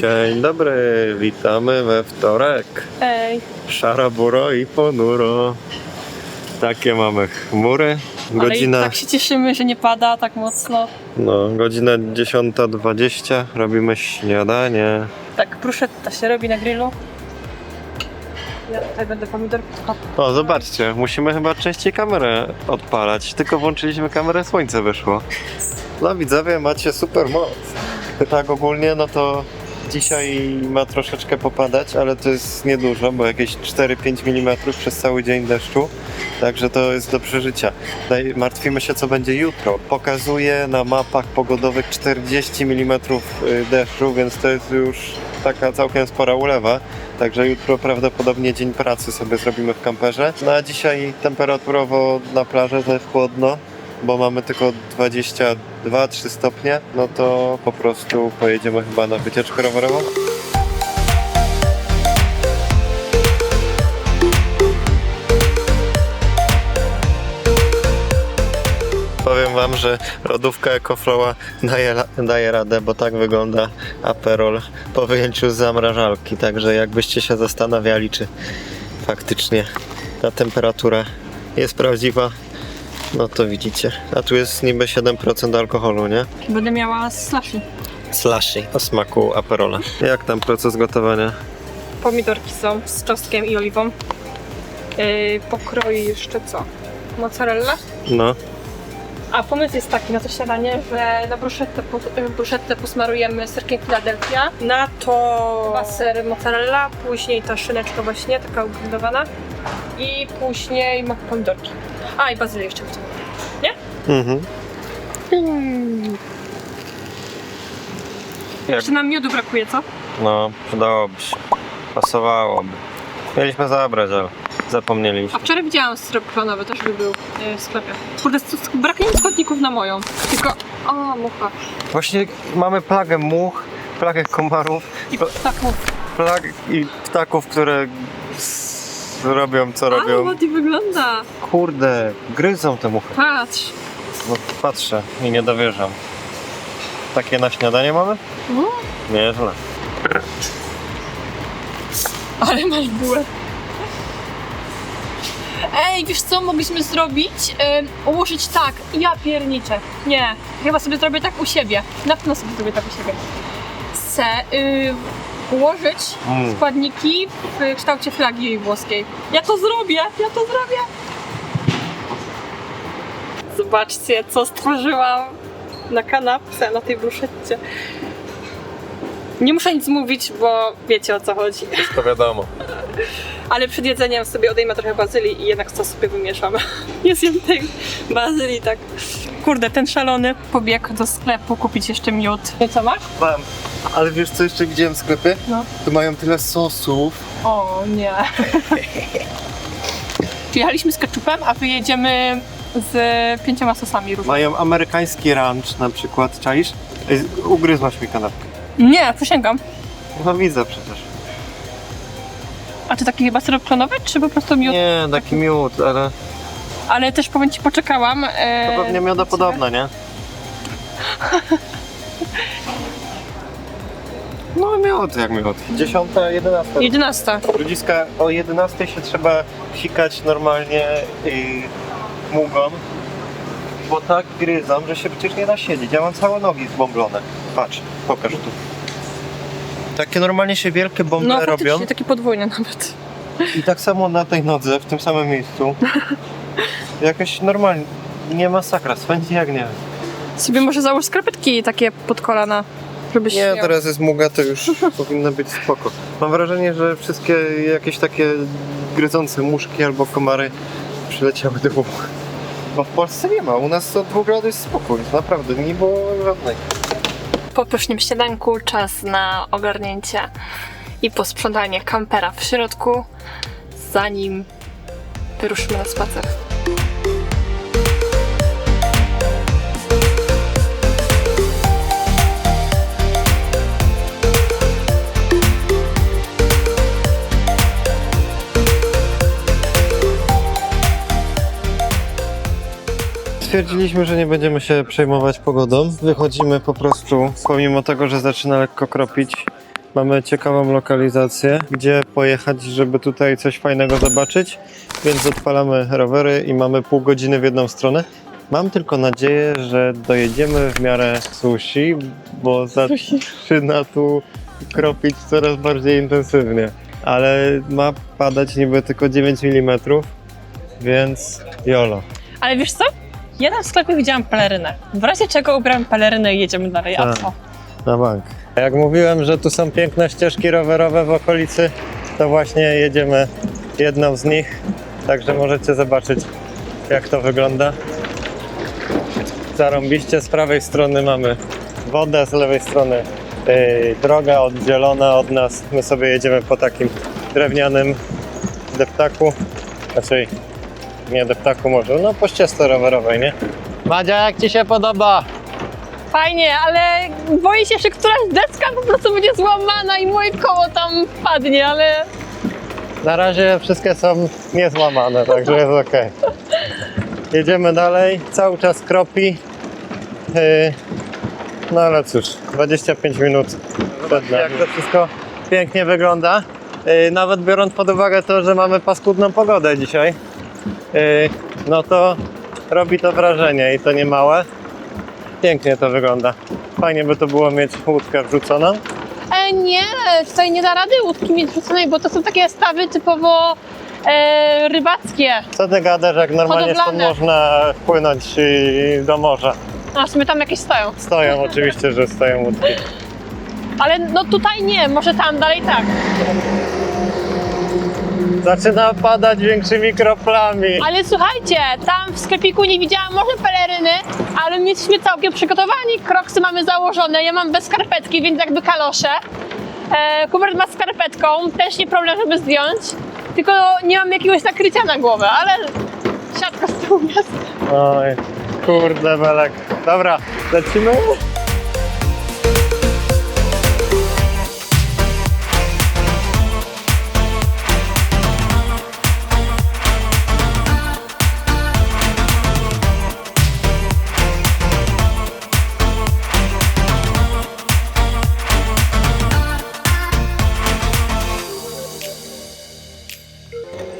Dzień dobry, witamy we wtorek. Ej, Szara buro i ponuro. Takie mamy chmury. ale Godzina, i tak się cieszymy, że nie pada tak mocno. no, godzina 10.20. Robimy śniadanie. Tak, bruszetta się robi na grillu. Ja tutaj będę pomidorki O, zobaczcie, musimy chyba częściej kamerę odpalać. Tylko włączyliśmy kamerę, słońce wyszło. No widzowie, macie super moc. Tak ogólnie, no to dzisiaj ma troszeczkę popadać, ale to jest niedużo, bo jakieś 4-5 mm przez cały dzień deszczu. Także to jest do przeżycia. Martwimy się, co będzie jutro. Pokazuje na mapach pogodowych 40 mm deszczu, więc to jest już taka całkiem spora ulewa. Także jutro prawdopodobnie dzień pracy sobie zrobimy w kamperze. No a dzisiaj temperaturowo na plaży jest chłodno, bo mamy tylko 22-3 stopnie. No to po prostu pojedziemy chyba na wycieczkę rowerową. Powiem wam, że lodówka EcoFlowa daje, daje radę, bo tak wygląda Aperol po wyjęciu z zamrażalki. Także jakbyście się zastanawiali, czy faktycznie ta temperatura jest prawdziwa, no to widzicie. A tu jest niby 7% alkoholu, nie? Będę miała slushy. Slushy o smaku Aperola. Jak tam proces gotowania? Pomidorki są z czosnkiem i oliwą. Yy, pokroi jeszcze co? Mozzarella. No, A pomysł jest taki na to śniadanie, że na bruszettę, po- posmarujemy serkiem Philadelphia. Na to chyba ser mozzarella, później ta szyneczka właśnie, taka ugrillowana. I później ma pomidorki. A i bazylię jeszcze chcę. mhm. Jak Jeszcze nam miodu brakuje, co? No, przydałoby się. Pasowałoby. Mieliśmy zabrać, ale zapomnieliśmy. A wczoraj widziałam syrop klonowy, też by był e, w sklepie. Kurde, s- s- brakuje mi składników na moją. Tylko, o, mucha. Właśnie mamy plagę much, plagę komarów, I ptaków. plag i ptaków, które robią co Ale robią. ładnie wygląda. Kurde, gryzą te muchy. Patrz. No patrzę i nie dowierzam. Takie na śniadanie mamy? Mhm. Nieźle. Ale masz bułę. Ej, wiesz co mogliśmy zrobić? Ym, ułożyć tak, ja pierniczę. Nie, chyba sobie zrobię tak u siebie. Na pewno sobie zrobię tak u siebie. Chcę y, ułożyć Mm. składniki w kształcie flagi włoskiej. Ja to zrobię, ja to zrobię. Zobaczcie, co stworzyłam na kanapce, na tej bruszetcie. Nie muszę nic mówić, bo wiecie o co chodzi. To wiadomo. Ale przed jedzeniem sobie odejmę trochę bazylii i jednak to sobie wymieszam. Nie zjem tej bazylii tak. Kurde, ten szalony pobiegł do sklepu kupić jeszcze miód. I co masz? Mam. Ale wiesz co jeszcze widziałem w sklepie? No. Tu mają tyle sosów. O nie. Przyjechaliśmy z ketchupem, a wyjedziemy z pięcioma sosami różnymi. Mają amerykański ranch na przykład, czaisz? Ej, Ugryzłaś mi kanapkę. Nie, przysięgam. No widzę przecież. A czy taki chyba syrop klonowy, czy po prostu miód? Nie, taki miód, ale Ale też powiem ci, poczekałam. E, to pewnie mioda podobne, nie? No miód jak miód. Dziesiąta, jedenasta. 11. Ludziska, o 11 się trzeba sikać normalnie yy, mugą, bo tak gryzą, że się przecież nie da siedzieć. Ja mam całe nogi zbomblone. Patrz, pokaż tu. Takie normalnie się wielkie bąble No robią faktycznie, taki podwójny nawet. i tak samo na tej nodze, w tym samym miejscu. Jakoś normalnie, nie masakra, swędzi jak nie wiem. Sobie może załóż skarpetki takie pod kolana, żebyś Nie, miał. teraz jest muga, to już powinno być spoko. Mam wrażenie, że wszystkie jakieś takie gryzące muszki albo komary przyleciały do łuk. Bo w Polsce nie ma, u nas od dwóch lat jest spokój, naprawdę, nie było żadnej. Po pysznym śniadanku czas na ogarnięcie i posprzątanie kampera w środku, zanim wyruszymy na spacer. Stwierdziliśmy, że nie będziemy się przejmować pogodą. Wychodzimy po prostu, pomimo tego, że zaczyna lekko kropić, Mamy ciekawą lokalizację, gdzie pojechać, żeby tutaj coś fajnego zobaczyć, więc odpalamy rowery i mamy pół godziny w jedną stronę. Mam tylko nadzieję, że dojedziemy w miarę sushi, bo zaczyna tu kropić coraz bardziej intensywnie. Ale ma padać niby tylko 9 mm, więc jolo. Ale wiesz co? Ja tam w sklepie widziałam pelerynę. W razie czego ubieram pelerynę i jedziemy dalej. A Tak. co? Na bank. Jak mówiłem, że tu są piękne ścieżki rowerowe w okolicy, to właśnie jedziemy jedną z nich. Także możecie zobaczyć, jak to wygląda. Zarąbiście z prawej strony mamy wodę, z lewej strony yy, droga oddzielona od nas. My sobie jedziemy po takim drewnianym deptaku. Znaczy, nie deptaku może, no po ścieżce rowerowej, nie? Madzia, jak Ci się podoba? Fajnie, ale boję się, że któraś deska po prostu będzie złamana i moje koło tam wpadnie, ale Na razie wszystkie są niezłamane, także jest ok. Jedziemy dalej, cały czas kropi. Yy, No ale cóż, 25 minut przed nami. Jak to wszystko pięknie wygląda. Yy, Nawet biorąc pod uwagę to, że mamy paskudną pogodę dzisiaj, no to robi to wrażenie i to nie małe. Pięknie to wygląda. Fajnie by to było mieć łódkę wrzuconą. E, nie, tutaj nie da rady łódki mieć wrzuconej, bo to są takie stawy typowo e, rybackie. Co ty gadasz, jak normalnie stąd Hodowlane. można płynąć yy, do morza? A w sumie tam jakieś stoją. Stoją oczywiście, że stoją łódki. Ale no tutaj nie, może tam dalej tak. Zaczyna padać większymi kroplami. Ale słuchajcie, tam w sklepiku nie widziałam może peleryny, ale my jesteśmy całkiem przygotowani. Kroksy mamy założone, ja mam bez skarpetki, więc jakby kalosze. E, Hubert ma skarpetką, też nie problem, żeby zdjąć. Tylko nie mam jakiegoś nakrycia na głowę, ale siatka z tyłu jest. Oj, kurde belek. Dobra, lecimy?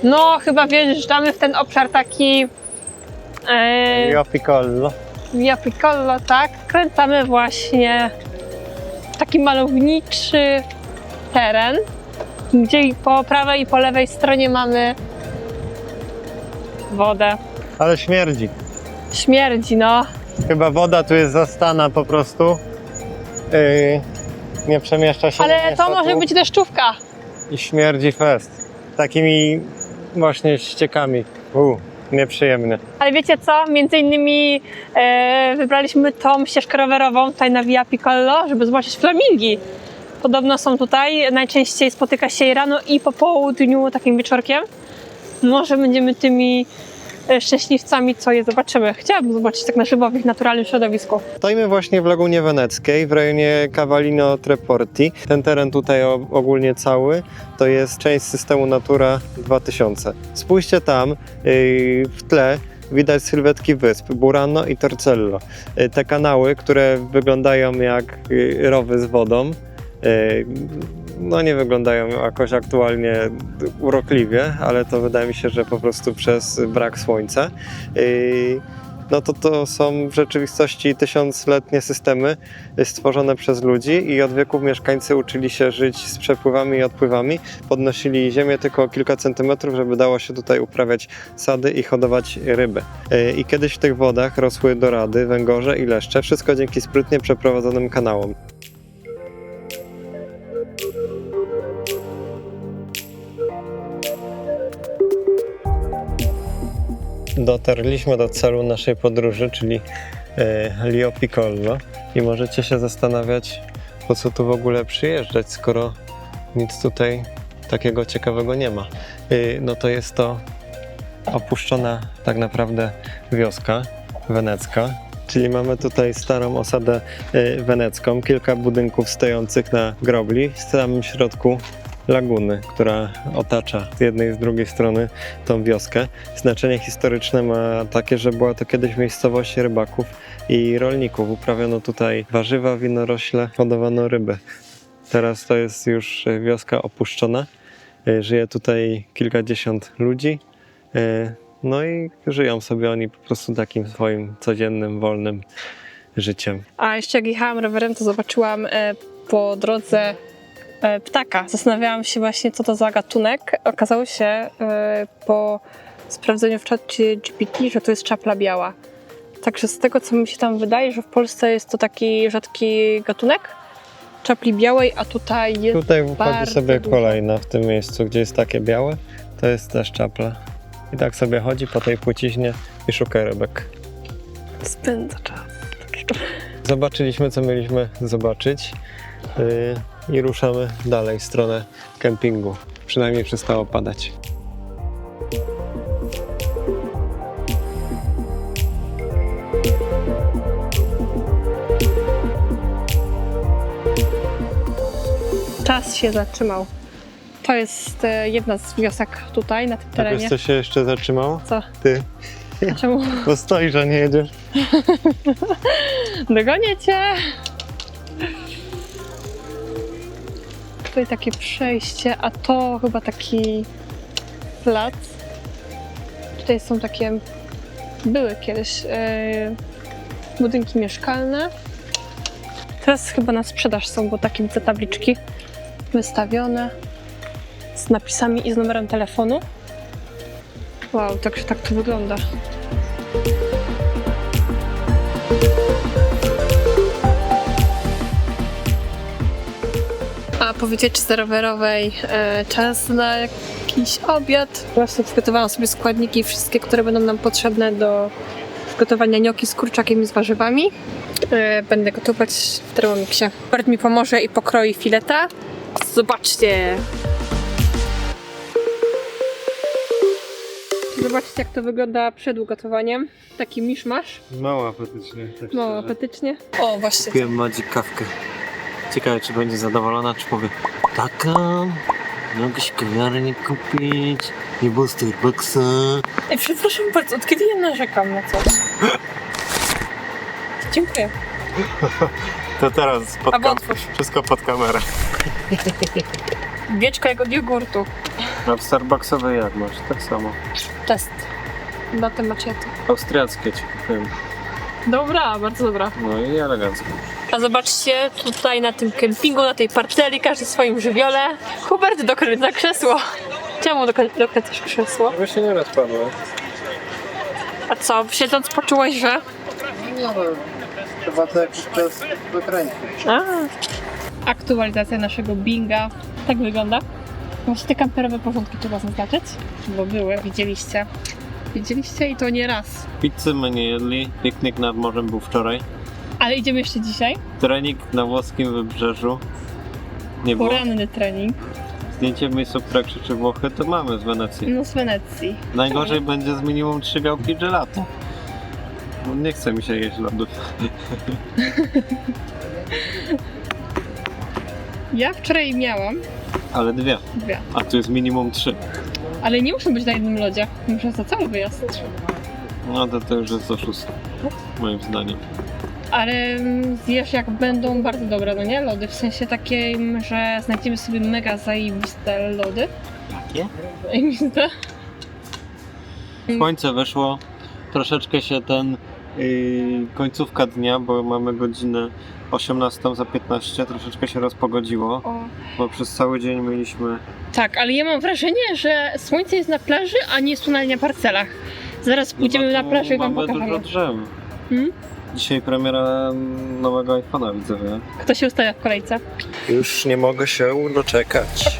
No, chyba wjeżdżamy w ten obszar taki... E, Io piccolo. Via Piccolo, tak. Kręcamy właśnie taki malowniczy teren, gdzie i po prawej i po lewej stronie mamy wodę. Ale śmierdzi. Śmierdzi, no. Chyba woda tu jest zastana po prostu. Yy, nie przemieszcza się. Ale nie to może tu być też czówka. I śmierdzi fest. Takimi właśnie ściekami. U, nieprzyjemne. Ale wiecie co? Między innymi e, wybraliśmy tą ścieżkę rowerową tutaj na Via Piccolo, żeby zobaczyć flamingi. Podobno są tutaj, najczęściej spotyka się je rano i po południu, takim wieczorkiem. Może będziemy tymi szczęśliwcami, co je zobaczymy. Chciałabym zobaczyć tak na żywo w ich naturalnym środowisku. Stoimy właśnie w Lagunie Weneckiej, w rejonie Cavallino Treporti. Ten teren tutaj ogólnie cały to jest część systemu Natura 2000. Spójrzcie tam, yy, w tle widać sylwetki wysp Burano i Torcello. Yy, Te kanały, które wyglądają jak yy, rowy z wodą, no nie wyglądają jakoś aktualnie urokliwie, ale to wydaje mi się, że po prostu przez brak słońca. No to to są w rzeczywistości tysiącletnie systemy stworzone przez ludzi i od wieków mieszkańcy uczyli się żyć z przepływami i odpływami. Podnosili ziemię tylko kilka centymetrów, żeby dało się tutaj uprawiać sady i hodować ryby. I kiedyś w tych wodach rosły dorady, węgorze i leszcze, wszystko dzięki sprytnie przeprowadzonym kanałom. Dotarliśmy do celu naszej podróży, czyli e, Lio Piccolo i możecie się zastanawiać, po co tu w ogóle przyjeżdżać, skoro nic tutaj takiego ciekawego nie ma. E, No to jest to opuszczona tak naprawdę wioska wenecka, czyli mamy tutaj starą osadę e, wenecką, kilka budynków stojących na grobli, w samym środku laguny, która otacza z jednej i z drugiej strony tą wioskę. Znaczenie historyczne ma takie, że była to kiedyś miejscowość rybaków i rolników. Uprawiano tutaj warzywa, winorośle, hodowano ryby. Teraz to jest już wioska opuszczona. E, Żyje tutaj kilkadziesiąt ludzi. E, No i żyją sobie oni po prostu takim swoim codziennym, wolnym życiem. A jeszcze jak jechałam rowerem, to zobaczyłam e, po drodze ptaka. Zastanawiałam się właśnie, co to za gatunek. Okazało się e, po sprawdzeniu w czacie GPT, że to jest czapla biała. Także z tego, co mi się tam wydaje, że w Polsce jest to taki rzadki gatunek czapli białej, a tutaj jest Tutaj wchodzi sobie dużo. kolejna w tym miejscu, gdzie jest takie białe. To jest też czapla. I tak sobie chodzi po tej płciźnie i szuka rybek. spędza czas. Zobaczyliśmy, co mieliśmy zobaczyć yy, i ruszamy dalej w stronę kempingu. Przynajmniej przestało padać. Czas się zatrzymał. To jest e, jedna z wiosek tutaj, na tym A terenie. wiesz, co się jeszcze zatrzymało? Co? Ty. Czemu? Bo stoisz, a nie jedziesz. Dogonię cię! Tutaj takie przejście, a to chyba taki plac. Tutaj są takie, były kiedyś e, budynki mieszkalne. Teraz chyba na sprzedaż są, bo takie widzę tabliczki wystawione z napisami i z numerem telefonu. Wow, także tak to wygląda. Po wycieczce rowerowej e, czas na jakiś obiad. Właśnie przygotowałam sobie składniki wszystkie, które będą nam potrzebne do przygotowania gnocchi z kurczakiem i z warzywami. E, będę gotować w Thermomixie. Bart mi pomoże i pokroi fileta. Zobaczcie! Zobaczcie jak to wygląda przed ugotowaniem. Taki miszmasz. Mało apetycznie. Tak Mało apetycznie. O, właśnie. Kupiłem Madzik kawkę. Ciekawe, czy będzie zadowolona, czy powie Taka, mogę się kawiarnię kupić, nie było Starbucksa. Ej, przepraszam bardzo, od kiedy ja narzekam na coś? Dziękuję. To teraz pod Albo kam- otwórz. wszystko pod kamerę. Wieczka jego jogurtu. A w Starbucksowej jak masz? Tak samo. Test. Na te maczety. Austriackie ci kupiłem. Dobra, bardzo dobra. No i elegancko. A zobaczcie, tutaj na tym kempingu, na tej parceli, każdy w swoim żywiole. Hubert dokręca krzesło. Czemu dokrę- dokręcasz krzesło? Się nie rozpadło. A co, siedząc poczułeś, że... Nie no, chyba to jakiś czas wykręcić. A. Aktualizacja naszego binga. Tak wygląda. Właśnie te kamperowe porządki trzeba zaznaczyć, bo były, widzieliście. Widzieliście i to nie raz. Pizzy my nie jedli, piknik nad morzem był wczoraj. Ale idziemy jeszcze dzisiaj. Trening na włoskim wybrzeżu. Nie było. Poranny trening. Zdjęcie w miejscu, które krzyczy Włochy, to mamy z Wenecji. No z Wenecji. Najgorzej będzie z minimum 3 gałki gelato. No, Nie chce mi się jeść lodów. Ja wczoraj miałam Ale dwie. dwie. A tu jest minimum 3. Ale nie muszę być na jednym lodzie. Muszę za cały wyjazd. No to to już jest oszustwo. Moim zdaniem. Ale mm, wiesz, jak będą bardzo dobre, no nie? Lody. W sensie takim, że znajdziemy sobie mega zajebiste lody. Jakie? Zajebiste. Słońce wyszło. Troszeczkę się ten końcówka dnia, bo mamy godzinę 18 za 15, troszeczkę się rozpogodziło, O. bo przez cały dzień mieliśmy Tak, ale ja mam wrażenie, że słońce jest na plaży, a nie jest tu na parcelach. Zaraz pójdziemy No na bo plażę i wam mamy pokażemy. dużo drzew. Hmm? Dzisiaj premiera nowego iPhone'a widzę, wie? Kto się ustawia w kolejce? Już nie mogę się doczekać.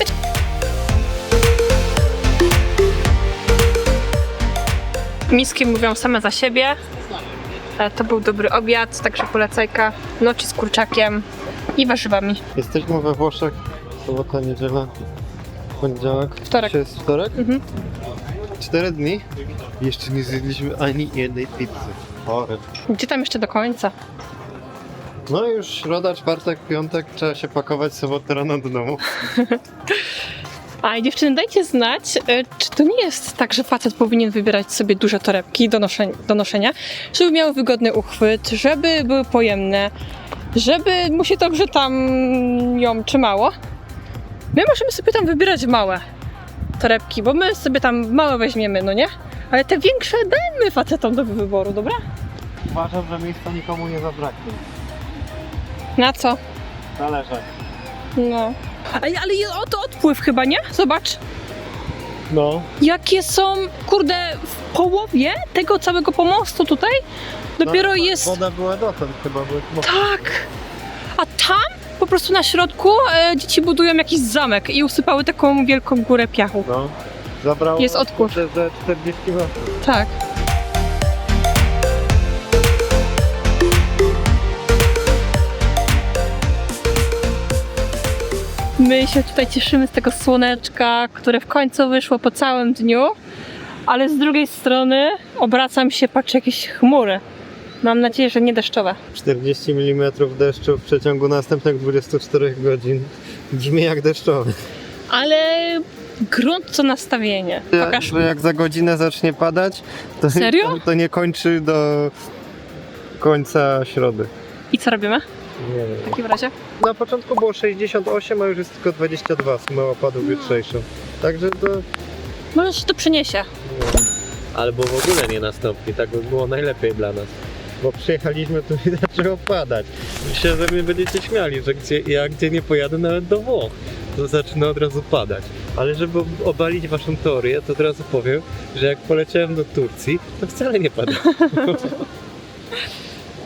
Miski mówią same za siebie. E, To był dobry obiad, także polecajka. Noci z kurczakiem i warzywami. Jesteśmy we Włoszech. Sobota, niedziela, poniedziałek. Wtorek. Dzisiaj jest wtorek? Mhm. Cztery dni. Jeszcze nie zjedliśmy ani jednej pizzy. Chory. Gdzie tam jeszcze do końca? No już środa, czwartek, piątek. Trzeba się pakować sobotę rano do domu. A dziewczyny, dajcie znać, e, czy to nie jest tak, że facet powinien wybierać sobie duże torebki do, noszeń, do noszenia, żeby miały wygodny uchwyt, żeby były pojemne, żeby mu się dobrze tam ją trzymało. My możemy sobie tam wybierać małe torebki, bo my sobie tam małe weźmiemy, no nie? Ale te większe dajmy facetom do wyboru, dobra? Uważam, że miejsca nikomu nie zabraknie. Na co? Zależy. No. Ale, ale oto odpływ chyba, nie? Zobacz. No. Jakie są, kurde, w połowie tego całego pomostu tutaj dopiero No, jest... Woda była dotąd chyba, bo Tak! A tam po prostu na środku e, dzieci budują jakiś zamek i usypały taką wielką górę piachu. No. Zabrało Jest odpływ. Ze, ze 40 metrów. Tak. My się tutaj cieszymy z tego słoneczka, które w końcu wyszło po całym dniu, ale z drugiej strony obracam się, patrzę jakieś chmury. Mam nadzieję, że nie deszczowe. 40 mm deszczu w przeciągu następnych 24 godzin. Brzmi jak deszczowy. Ale grunt co nastawienie. Pokaż. Że jak za godzinę zacznie padać, to, Serio? to, to nie kończy do końca środy. I co robimy Nie wiem. w takim razie? Na początku było 68, a już jest tylko 22 suma opadów jutrzejszą. Także to... Może się to przyniesie. Albo w ogóle nie nastąpi, tak by było najlepiej dla nas. Bo przyjechaliśmy tu i zaczęło padać. Się ze mnie będziecie śmiali, że gdzie, ja gdzie nie pojadę nawet do Włoch, to zaczyna od razu padać. Ale żeby obalić waszą teorię, to od razu powiem, że jak poleciałem do Turcji, to wcale nie pada.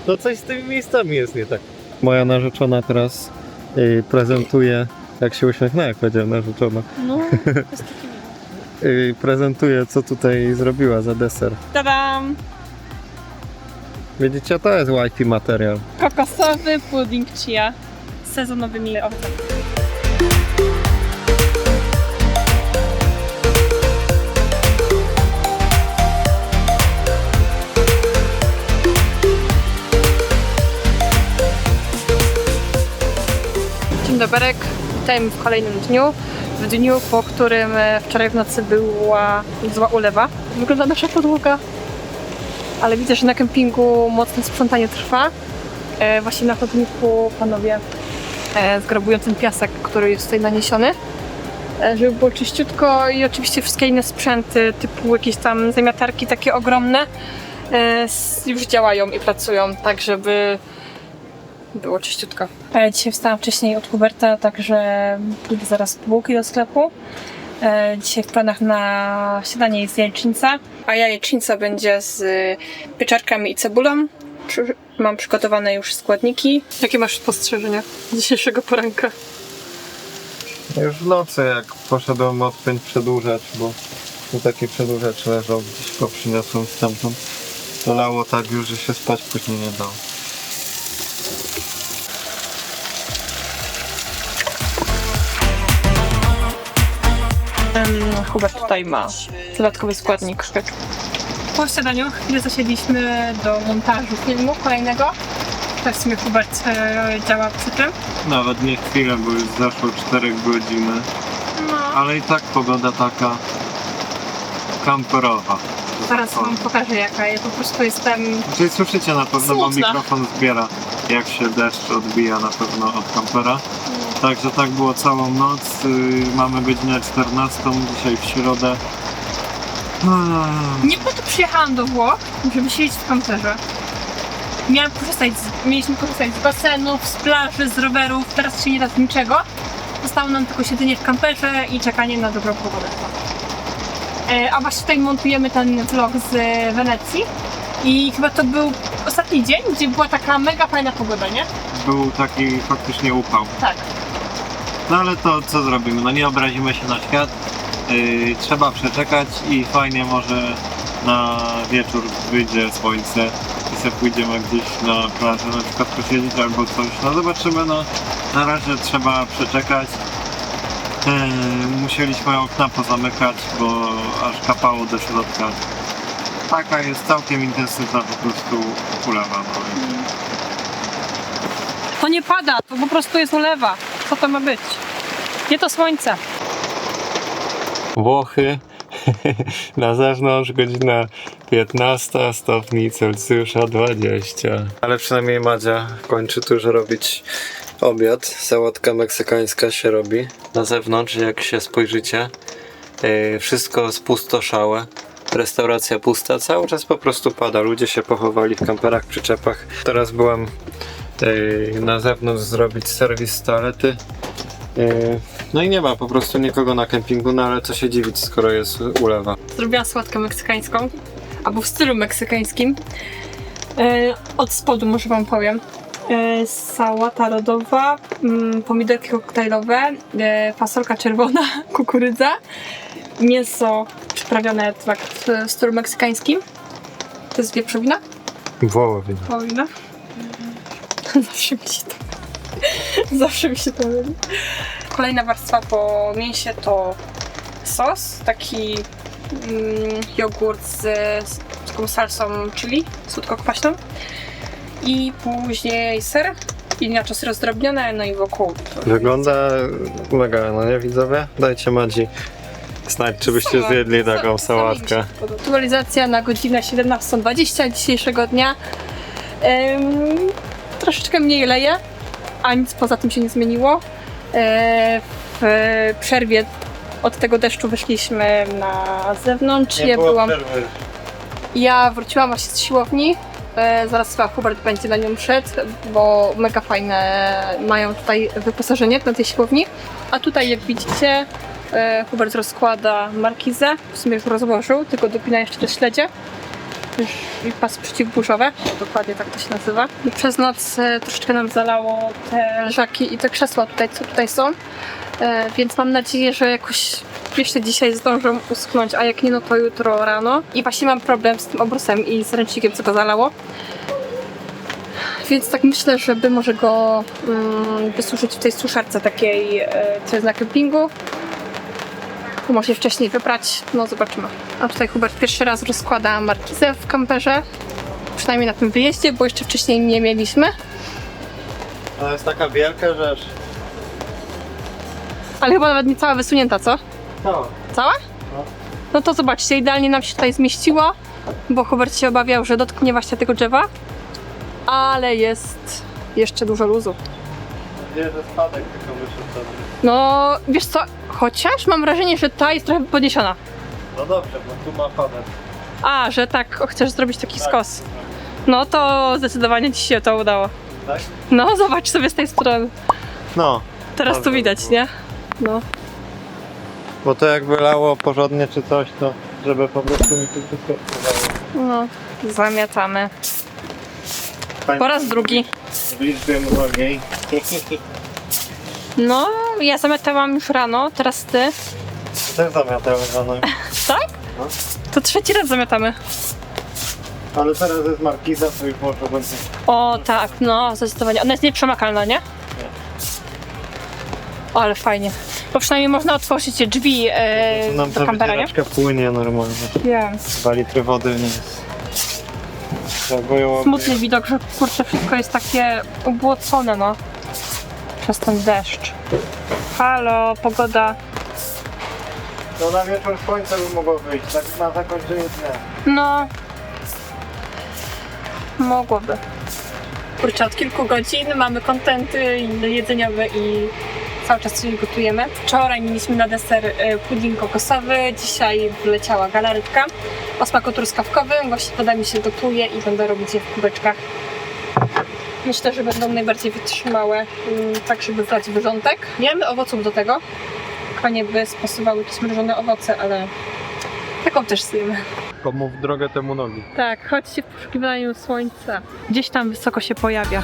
No coś z tymi miejscami jest nie tak. Moja narzeczona teraz y, prezentuje, jak się uśmiechnęła, jak powiedziałem narzeczona, No, to jest taki miły. y, prezentuje co tutaj zrobiła za deser. Tadam! Widzicie, to jest wifi materiał. Kokosowy pudding chia z sezonowymi owocami. Dobry, witajmy w kolejnym dniu. W dniu, po którym e, wczoraj w nocy była zła ulewa. Wygląda nasza podłoga ale widzę, że na kempingu mocne sprzątanie trwa. E, właśnie na chodniku panowie e, zgrabują ten piasek, który jest tutaj naniesiony, e, żeby było czyściutko i oczywiście wszystkie inne sprzęty, typu jakieś tam zamiatarki takie ogromne, e, już działają i pracują, tak żeby było czyściutko. E, dzisiaj wstałam wcześniej od Huberta, także pójdę zaraz po bułki do sklepu. E, Dzisiaj w planach na śniadanie jest jajecznica, a jajecznica będzie z pieczarkami i cebulą. Przy- Mam przygotowane już składniki. Jakie masz spostrzeżenia z dzisiejszego poranka? Już w nocy, jak poszedłem odpiąć przedłużacz, bo tu taki przedłużacz leżał, gdzieś go przyniosłem stamtąd. To lało tak już, że się spać później nie dało. Hubert tutaj ma dodatkowy składnik. Po śniadaniu chwilę zasiedliśmy do montażu filmu kolejnego. Tak w sumie Hubert e, działa przy tym. Nawet nie chwilę, bo już zaszło 4 godziny. No. Ale i tak pogoda taka kamperowa. Zaraz wam pokażę jaka. Ja po prostu jestem Czyli słyszycie na pewno, bo Smutna. mikrofon zbiera jak się deszcz odbija na pewno od kampera. Także tak było całą noc. Yy, mamy godzinę 14, dzisiaj w środę. Ah, Nie po to przyjechałam do Włoch, żeby siedzieć w kamperze. Miałam korzystać z, mieliśmy korzystać z basenów, z plaży, z rowerów, teraz się nie da z niczego. Zostało nam tylko siedzenie w kamperze i czekanie na dobrą pogodę. E, a właśnie tutaj montujemy ten vlog z Wenecji i chyba to był ostatni dzień, gdzie była taka mega fajna pogoda, nie? Był taki faktycznie upał. Tak. No ale to co zrobimy? No nie obrazimy się na świat. Yy, trzeba przeczekać i fajnie może na wieczór wyjdzie słońce i sobie pójdziemy gdzieś na plażę na przykład posiedzieć albo coś. No zobaczymy, no na razie trzeba przeczekać. Yy, musieliśmy okna pozamykać, bo aż kapało do środka. Taka jest całkiem intensywna po prostu ulewa. No. To nie pada, to po prostu jest ulewa. Co to ma być? Gdzie to słońce? Włochy Na zewnątrz godzina 15 stopni Celsjusza 20. Ale przynajmniej Madzia kończy tu już robić obiad. Sałatka meksykańska się robi. Na zewnątrz, jak się spojrzycie, yy, wszystko spustoszałe. Restauracja pusta, cały czas po prostu pada. Ludzie się pochowali w kamperach, przyczepach. Teraz byłem yy, na zewnątrz zrobić serwis toalety. Yy, No i nie ma po prostu nikogo na kempingu, no ale co się dziwić, skoro jest ulewa. Zrobiłam sałatkę meksykańską, albo w stylu meksykańskim. E, od spodu może wam powiem. E, sałata lodowa, mm, pomidorki koktajlowe, fasolka czerwona, kukurydza, mięso przyprawione tak w stylu meksykańskim. To jest wieprzowina? Wołowie. Wołowina? Zawsze mi się to... Zawsze mi się to myli. Kolejna warstwa po mięsie to sos, taki mm, jogurt z, z taką salsą chili, słodko-kwaśną. I później ser i naczos rozdrobnione, no i wokół. Wygląda mega, no nie widzowie? Dajcie Madzi znać, czy byście Sama- zjedli sa- taką sami mi się sałatkę. podoba. Aktualizacja na godzinę 17.20 dzisiejszego dnia. Em, troszeczkę mniej leje, a nic poza tym się nie zmieniło. E, w przerwie od tego deszczu wyszliśmy na zewnątrz. ja, byłam, ja wróciłam właśnie z siłowni. E, zaraz chyba Hubert będzie na nią szedł, bo mega fajne mają tutaj wyposażenie na tej siłowni. A tutaj jak widzicie e, Hubert rozkłada markizę, w sumie już rozłożył, tylko dopina jeszcze te śledzie. Już i pas przeciwburzowe, dokładnie tak to się nazywa. Przez noc e, troszeczkę nam zalało te leżaki i te krzesła tutaj, co tutaj są. E, więc mam nadzieję, że jakoś jeszcze dzisiaj zdążą uschnąć, a jak nie, no to jutro rano. I właśnie mam problem z tym obrusem i z ręcznikiem, co go zalało. Więc tak myślę, żeby może go mm, wysuszyć w tej suszarce takiej, e, co jest na kempingu. Może się wcześniej wybrać, no zobaczymy. A tutaj Hubert pierwszy raz rozkłada markizę w kamperze. Przynajmniej na tym wyjeździe, bo jeszcze wcześniej nie mieliśmy. To jest taka wielka rzecz. Ale chyba nawet nie cała wysunięta, co? Cała? No. No to zobaczcie, idealnie nam się tutaj zmieściło, bo Hubert się obawiał, że dotknie właśnie tego drzewa. Ale jest jeszcze dużo luzu. Gdzie że spadek tylko wyszedł sobie. No, wiesz co, chociaż mam wrażenie, że ta jest trochę podniesiona. No dobrze, bo tu ma padek. A, że tak, o, chcesz zrobić taki Tak. skos. No to zdecydowanie ci się to udało. Tak? No, zobacz sobie z tej strony. No, Teraz to Dobrze widać, było. nie? No. bo to jakby lało porządnie czy coś, to żeby po prostu mi tu wszystko wpływało. No, zamiatamy. Fajnie. Po raz drugi. W liczbie mnogiej. No, ja zamiatałam już rano, teraz ty. Też zamiatałem rano. Tak? No. To trzeci raz zamiatamy. Ale teraz jest markiza, to już może będzie. O tak, no zdecydowanie. Ona jest nieprzemakalna, nie? O, ale fajnie. Bo przynajmniej można otworzyć drzwi e, nam do ta kampera, nie? wycieraczka płynie normalnie. Wiem. Dwa litry wody nie jest. Trzeba było... Smutny widok, że kurczę wszystko jest takie ubłocone, no. Przez ten deszcz. Halo, pogoda. No na wieczór słońce by mogło wyjść, tak na zakończenie dnia. No. Mogłoby. Kurczę, od kilku godzin mamy kontenty jedzeniowe i cały czas coś gotujemy. Wczoraj mieliśmy na deser e, pudding kokosowy, dzisiaj wleciała galaretka o smaku truskawkowym. Właśnie woda mi się gotuje i będę robić je w kubeczkach. Myślę, że będą najbardziej wytrzymałe, mm, tak żeby wlać wyrządek. Nie mamy owoców do tego. Konie by spasowały jakieś mrożone owoce, ale taką też zjemy. Komu w drogę temu nogi. Tak, chodźcie w poszukiwaniu słońca. Gdzieś tam wysoko się pojawia.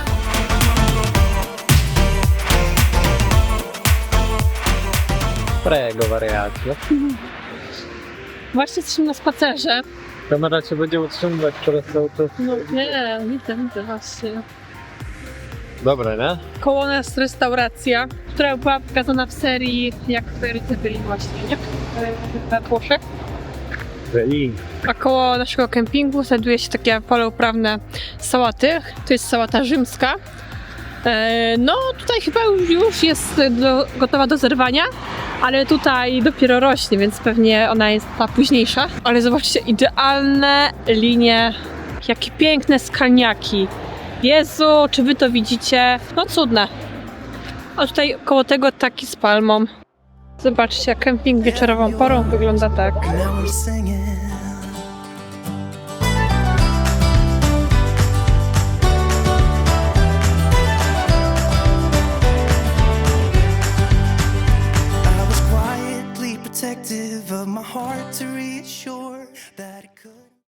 Prego wariacie. Właśnie jesteśmy na spacerze. Kamera cię będzie utrzymywać przez cały czas. No nie, widzę, widzę właśnie. Dobre, nie? Koło nas restauracja, która była pokazana w serii jak Ferycy byli właśnie, nie? We Włoszech. Byli. A koło naszego kempingu znajduje się takie pole uprawne sałaty. To jest sałata rzymska. E, no tutaj chyba już jest do, gotowa do zerwania, ale tutaj dopiero rośnie, więc pewnie ona jest ta późniejsza. Ale zobaczcie, idealne linie, jakie piękne skalniaki. Jezu, czy wy to widzicie? No cudne. A tutaj koło tego taki z palmą. Zobaczcie, kemping wieczorową porą wygląda tak.